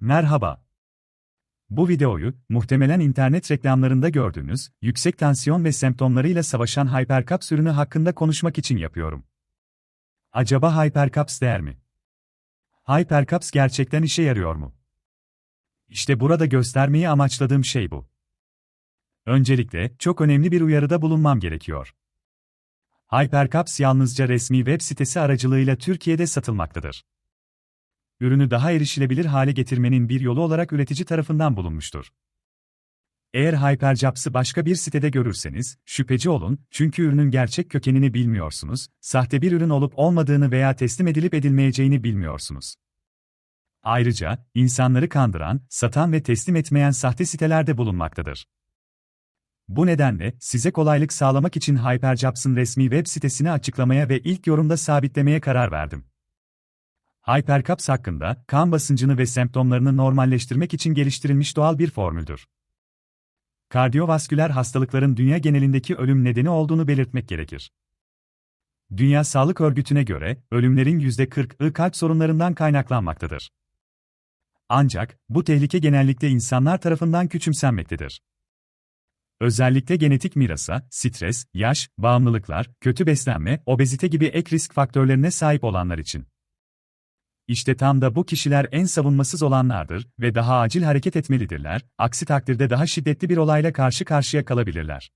Merhaba. Bu videoyu, muhtemelen internet reklamlarında gördüğünüz, yüksek tansiyon ve semptomlarıyla savaşan Hypercaps ürünü hakkında konuşmak için yapıyorum. Acaba Hypercaps değer mi? Hypercaps gerçekten işe yarıyor mu? İşte burada göstermeyi amaçladığım şey bu. Öncelikle, çok önemli bir uyarıda bulunmam gerekiyor. Hypercaps yalnızca resmi web sitesi aracılığıyla Türkiye'de satılmaktadır ürünü daha erişilebilir hale getirmenin bir yolu olarak üretici tarafından bulunmuştur. Eğer Hyperjobs'ı başka bir sitede görürseniz, şüpheci olun, çünkü ürünün gerçek kökenini bilmiyorsunuz, sahte bir ürün olup olmadığını veya teslim edilip edilmeyeceğini bilmiyorsunuz. Ayrıca, insanları kandıran, satan ve teslim etmeyen sahte sitelerde bulunmaktadır. Bu nedenle, size kolaylık sağlamak için Hyperjobs'ın resmi web sitesini açıklamaya ve ilk yorumda sabitlemeye karar verdim. Hypercaps hakkında, kan basıncını ve semptomlarını normalleştirmek için geliştirilmiş doğal bir formüldür. Kardiyovasküler hastalıkların dünya genelindeki ölüm nedeni olduğunu belirtmek gerekir. Dünya Sağlık Örgütü'ne göre, ölümlerin %40'ı kalp sorunlarından kaynaklanmaktadır. Ancak, bu tehlike genellikle insanlar tarafından küçümsenmektedir. Özellikle genetik mirasa, stres, yaş, bağımlılıklar, kötü beslenme, obezite gibi ek risk faktörlerine sahip olanlar için. İşte tam da bu kişiler en savunmasız olanlardır ve daha acil hareket etmelidirler, aksi takdirde daha şiddetli bir olayla karşı karşıya kalabilirler.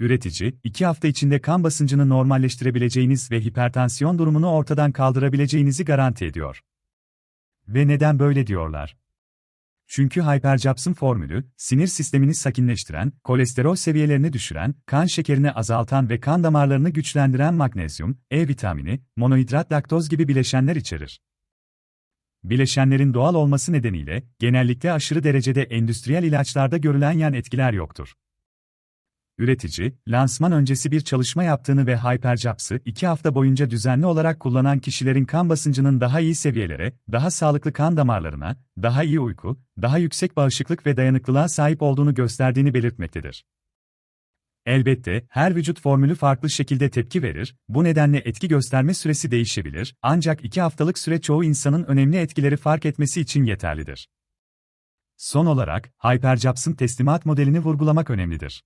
Üretici, iki hafta içinde kan basıncını normalleştirebileceğiniz ve hipertansiyon durumunu ortadan kaldırabileceğinizi garanti ediyor. Ve neden böyle diyorlar? Çünkü Hyperjobs'ın formülü, sinir sistemini sakinleştiren, kolesterol seviyelerini düşüren, kan şekerini azaltan ve kan damarlarını güçlendiren magnezyum, E vitamini, monohidrat laktoz gibi bileşenler içerir. Bileşenlerin doğal olması nedeniyle, genellikle aşırı derecede endüstriyel ilaçlarda görülen yan etkiler yoktur. Üretici, lansman öncesi bir çalışma yaptığını ve Hyperjobs'ı iki hafta boyunca düzenli olarak kullanan kişilerin kan basıncının daha iyi seviyelere, daha sağlıklı kan damarlarına, daha iyi uyku, daha yüksek bağışıklık ve dayanıklılığa sahip olduğunu gösterdiğini belirtmektedir. Elbette, her vücut formülü farklı şekilde tepki verir, bu nedenle etki gösterme süresi değişebilir, ancak iki haftalık süre çoğu insanın önemli etkileri fark etmesi için yeterlidir. Son olarak, Hyperjobs'ın teslimat modelini vurgulamak önemlidir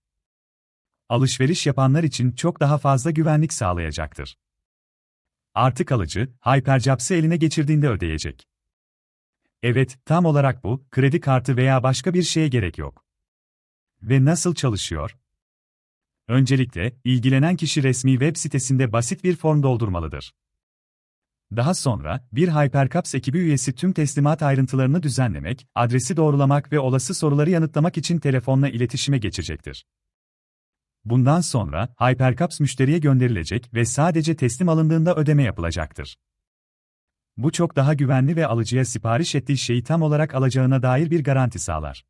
alışveriş yapanlar için çok daha fazla güvenlik sağlayacaktır. Artık alıcı, Hyperjobs'ı eline geçirdiğinde ödeyecek. Evet, tam olarak bu, kredi kartı veya başka bir şeye gerek yok. Ve nasıl çalışıyor? Öncelikle, ilgilenen kişi resmi web sitesinde basit bir form doldurmalıdır. Daha sonra, bir Hypercaps ekibi üyesi tüm teslimat ayrıntılarını düzenlemek, adresi doğrulamak ve olası soruları yanıtlamak için telefonla iletişime geçecektir. Bundan sonra Hypercaps müşteriye gönderilecek ve sadece teslim alındığında ödeme yapılacaktır. Bu çok daha güvenli ve alıcıya sipariş ettiği şeyi tam olarak alacağına dair bir garanti sağlar.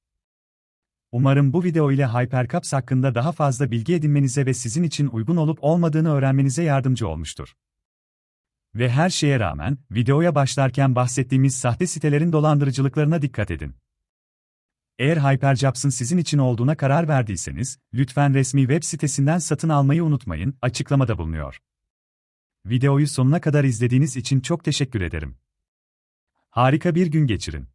Umarım bu video ile Hypercaps hakkında daha fazla bilgi edinmenize ve sizin için uygun olup olmadığını öğrenmenize yardımcı olmuştur. Ve her şeye rağmen, videoya başlarken bahsettiğimiz sahte sitelerin dolandırıcılıklarına dikkat edin. Eğer Hyperjobs'ın sizin için olduğuna karar verdiyseniz, lütfen resmi web sitesinden satın almayı unutmayın, açıklamada bulunuyor. Videoyu sonuna kadar izlediğiniz için çok teşekkür ederim. Harika bir gün geçirin.